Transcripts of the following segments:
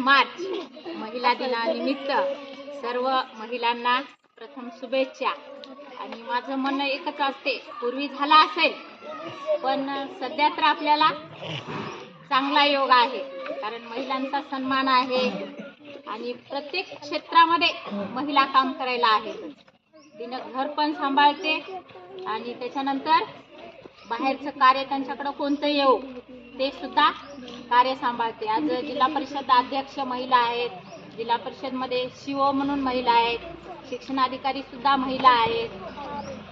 मार्च महिला दिनानिमित्त सर्व महिलांना प्रथम शुभेच्छा. आणि माझं म्हणणं एकच असते पूर्वी झाला असेल पण सध्या तर आपल्याला चांगला योग आहे कारण महिलांचा सन्मान आहे आणि प्रत्येक क्षेत्रामध्ये महिला काम करायला आहेत तिनं घर पण सांभाळते आणि त्याच्यानंतर बाहेरचं कार्य त्यांच्याकडं कोणतं येऊ ते सुद्धा कार्य सांभाळते. आज जिल्हा परिषद अध्यक्ष महिला आहेत. जिल्हा परिषदमध्ये शिओ म्हणून महिला आहेत. शिक्षणाधिकारी सुद्धा महिला आहेत.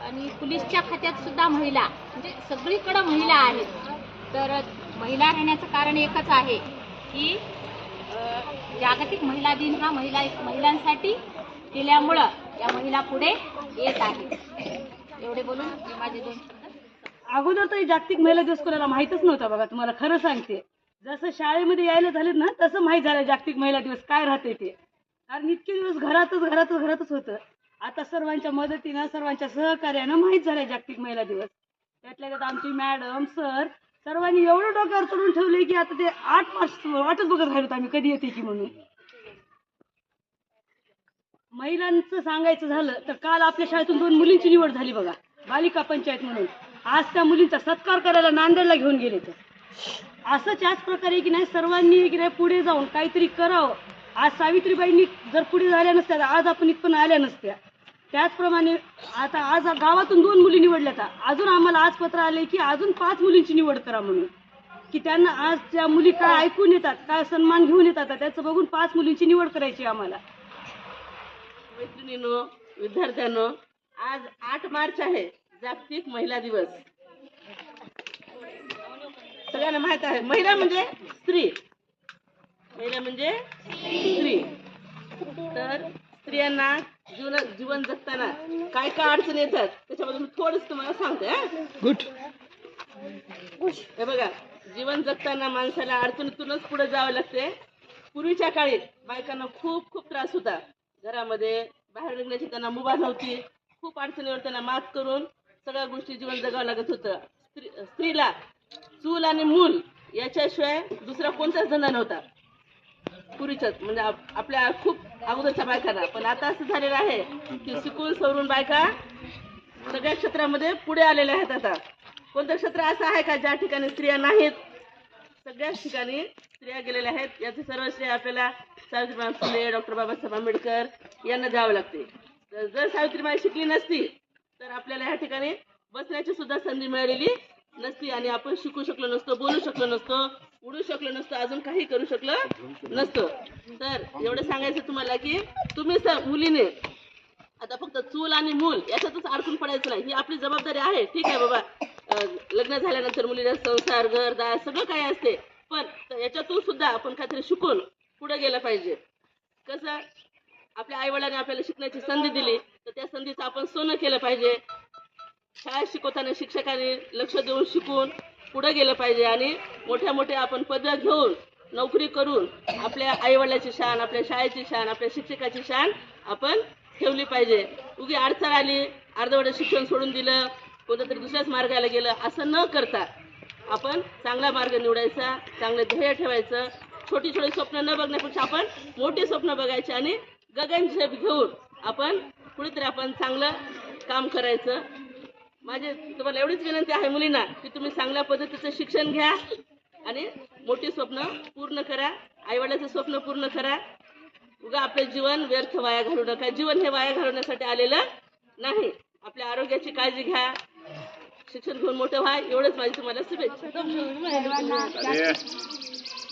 आणि पोलीसच्या खात्यात सुद्धा महिला म्हणजे सगळीकडं महिला आहेत. तर महिला राहण्याचं कारण एकच आहे की जागतिक महिला दिन हा महिला महिलांसाठी केल्यामुळं या महिला पुढे येत आहेत. एवढे बोलून मी माझे दोन शब्द अगोदर तर जागतिक महिला दिवस कोणाला माहितच नव्हता बघा तुम्हाला खरं सांगते. जसं शाळेमध्ये यायला झाले ना तसं माहीत झालं जागतिक महिला दिवस काय राहते ते. कारण इतके दिवस घरातच घरातच घरातच होतं. आता सर्वांच्या मदतीनं सर्वांच्या सहकार्यानं माहीत झालं जागतिक महिला दिवस. त्यातल्या त्यात आमची मॅडम सर सर्वांनी एवढं डोक्यावर चढून ठेवले की आता ते आठ मार्च वाटच बघत राहिलो आम्ही कधी येते की म्हणून. महिलांचं सांगायचं झालं तर काल आपल्या शाळेतून दोन मुलींची निवड झाली बघा बालिका पंचायत म्हणून. आज त्या मुलींचा सत्कार करायला नांदेडला घेऊन गेले तर असंच याच प्रकारे की नाही सर्वांनी की नाही पुढे जाऊन काहीतरी करावं. आज सावित्रीबाईंनी जर पुढे झाल्या नसत्या तर आज आपण इथपर्यंत आल्या नसत्या. त्याचप्रमाणे आता आज गावातून दोन मुली निवडल्या अजून आम्हाला आज पत्र आले की अजून पाच मुलींची निवड करा म्हणून. की त्यांना आज त्या मुली काय ऐकून येतात काय सन्मान घेऊन येतात त्याचं बघून पाच मुलींची निवड करायची आम्हाला. मैत्रिणीनो विद्यार्थ्यांनो आज आठ मार्च आहे. जागतिक महिला दिवस. सगळ्यांना माहीत आहे. महिला म्हणजे स्त्री. महिला म्हणजे स्त्री. तर स्त्रियांना जीवन जीवन जगताना काय काय अडचणी येतात त्याच्याबद्दल मी थोडंच तुम्हाला सांगते हा. हे बघा जीवन जगताना माणसाला अडचणीतूनच पुढे जावं लागते. पूर्वीच्या काळी बायकांना खूप खूप त्रास होता. घरामध्ये बाहेर निघण्याची त्यांना मुभा नव्हती. खूप अडचणीवर त्यांना मात करून सगळ्या गोष्टी जीवन जगावं लागत होतं. स्त्री स्त्रीला चूल आणि मूल याच्याशिवाय दुसरा कोणताच धंदा नव्हता. पूर्वीच्याच म्हणजे आपल्या खूप अगोदरच्या बायकांना. पण आता असं झालेलं आहे की शिकून सवरून बायका सगळ्या क्षेत्रामध्ये पुढे आलेल्या आहेत आता. कोणतं क्षेत्र असं आहे का ज्या ठिकाणी स्त्रिया नाहीत? सगळ्याच ठिकाणी स्त्रिया गेलेल्या आहेत. याचे सर्व श्रेय आपल्याला सावित्रीबाई फुले डॉक्टर बाबासाहेब आंबेडकर यांना द्यावं लागते. तर जर सावित्रीबाई शिकली नसती तर आपल्याला या ठिकाणी बसण्याची सुद्धा संधी मिळालेली नसती आणि आपण शिकू शकलो नसतो बोलू शकलो नसतो उडू शकलो नसतो अजून काही करू शकलो नसतो. तर एवढं सांगायचं तुम्हाला की तुम्ही मुलीने आता फक्त चूल आणि मूल याच्यातच अडकून पडायचं नाही. ही आपली जबाबदारी आहे. ठीक आहे बाबा. लग्न झाल्यानंतर मुलीला संसार घरदार सगळं काही असते. पण याच्यातून सुद्धा आपण काहीतरी शिकून पुढे गेलं पाहिजे. कसं? आपल्या आईवडिलांनी आपल्याला शिकण्याची संधी दिली तर त्या संधीचं आपण सोनं केलं पाहिजे. शाळेत शिकवताना शिक्षकांनी लक्ष देऊन शिकून पुढे गेलं पाहिजे आणि मोठ्या मोठ्या आपण पदव्या घेऊन नोकरी करून आपल्या आईवडिलाची शान आपल्या शाळेची शान आपल्या शिक्षकाची शान आपण ठेवली पाहिजे. उगी अडचण आली अर्धवट शिक्षण सोडून दिलं कोणत्या तरी दुसऱ्याच मार्गाला गेलं असं न करता आपण चांगला मार्ग निवडायचा चांगलं ध्येय ठेवायचं. छोटी छोटी स्वप्न न बघण्यापेक्षा आपण मोठी स्वप्न बघायची आणि गगनझेप घेऊन आपण कुठेतरी आपण चांगलं काम करायचं. माझे तुम्हाला एवढीच विनंती आहे मुलींना की तुम्ही चांगल्या पद्धतीचं शिक्षण घ्या आणि मोठी स्वप्न पूर्ण करा. आईवडिलाचं स्वप्न पूर्ण करा. उगा आपलं जीवन व्यर्थ वाया घालू नका. जीवन हे वाया घालवण्यासाठी आलेलं नाही. आपल्या आरोग्याची काळजी घ्या. शिक्षण घेऊन मोठं व्हा. एवढंच माझी तुम्हाला शुभेच्छा. सर्वांना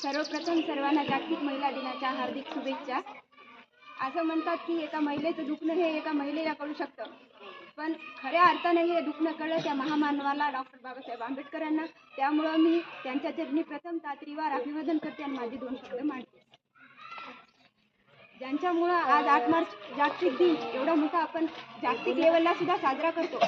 सर्वप्रथम सर्वांना जागतिक महिला दिनाच्या हार्दिक शुभेच्छा. असं म्हणतात की एका महिलेचं दुखणं हे एका महिलेला कळू शकतं. पण खऱ्या अर्थाने हे दुखणं कळलं त्या महामानवाला डॉक्टर बाबासाहेब आंबेडकरांना. त्यामुळं मी त्यांच्या चरणी प्रथम तात्रीवार अभिवादन करते आणि माझे दोन शब्द मांडते. ज्यांच्यामुळं आज आठ मार्च जागतिक दिन एवढा मोठा आपण जागतिक लेवलला सुद्धा साजरा करतो.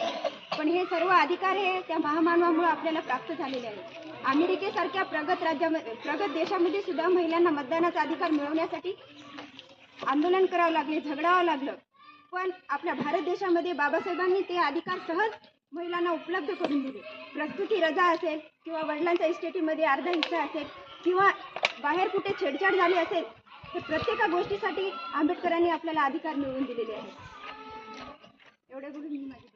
पण हे सर्व अधिकार हे त्या महामानवामुळे आपल्याला प्राप्त झालेले आहेत. अमेरिकेसारख्या प्रगत राज्यामध्ये प्रगत देशामध्ये सुद्धा महिलांना मतदानाचा अधिकार मिळवण्यासाठी आंदोलन करावं लागले झगडावं लागलं. पण आपल्या भारत देशामध्ये बाबासाहेबांनी ते अधिकार सहज महिलांना उपलब्ध करून दिले. प्रस्तुती रजा असेल किंवा वडिलांच्या इस्टेटीमध्ये अर्धा हिस्सा असेल किंवा बाहेर कुठे छेडछाड झाली असेल तर प्रत्येक गोष्टीसाठी आंबेडकरांनी आपल्याला अधिकार मिळवून दिलेले आहेत. एवढे बोलून मी माझी